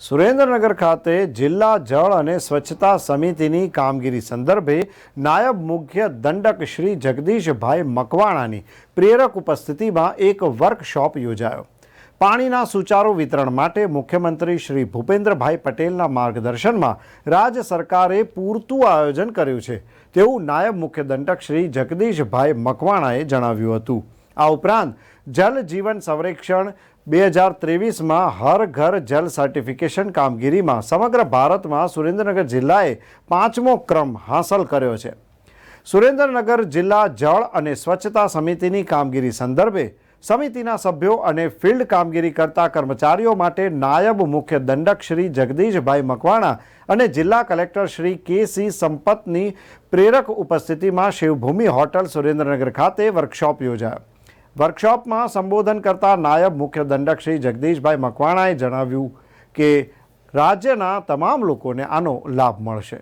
સુરેન્દ્રનગર ખાતે જિલ્લા જળ અને સ્વચ્છતા સમિતિની કામગીરી સંદર્ભે નાયબ મુખ્ય દંડક શ્રી જગદીશભાઈ મકવાણાની પ્રેરક ઉપસ્થિતિમાં એક વર્કશોપ યોજાયો. પાણીના સુચારુ વિતરણ માટે મુખ્યમંત્રી શ્રી ભૂપેન્દ્રભાઈ પટેલના માર્ગદર્શનમાં રાજ્ય સરકારે પૂરતું આયોજન કર્યું છે, તેવું નાયબ મુખ્ય દંડક શ્રી જગદીશભાઈ મકવાણાએ જણાવ્યું હતું. આ ઉપરાંત જલ જીવન સંરક્ષણ બે હજાર ત્રેવીસમાં હર ઘર જલ સર્ટિફિકેશન કામગીરીમાં સમગ્ર ભારતમાં સુરેન્દ્રનગર જિલ્લાએ પાંચમો ક્રમ હાંસલ કર્યો છે. સુરેન્દ્રનગર જિલ્લા જળ અને સ્વચ્છતા સમિતિની કામગીરી સંદર્ભે સમિતિના સભ્યો અને ફિલ્ડ કામગીરી કરતા કર્મચારીઓ માટે નાયબ મુખ્ય દંડક શ્રી જગદીશભાઈ મકવાણા અને જિલ્લા કલેક્ટર શ્રી કે સી સંપતની પ્રેરક ઉપસ્થિતિમાં શિવભૂમિ હોટલ સુરેન્દ્રનગર ખાતે વર્કશોપ યોજાયો. વર્કશોપમાં સંબોધન કરતા નાયબ મુખ્ય દંડક શ્રી જગદીશભાઈ મકવાણાએ જણાવ્યું કે રાજ્યના તમામ લોકોને આનો લાભ મળશે.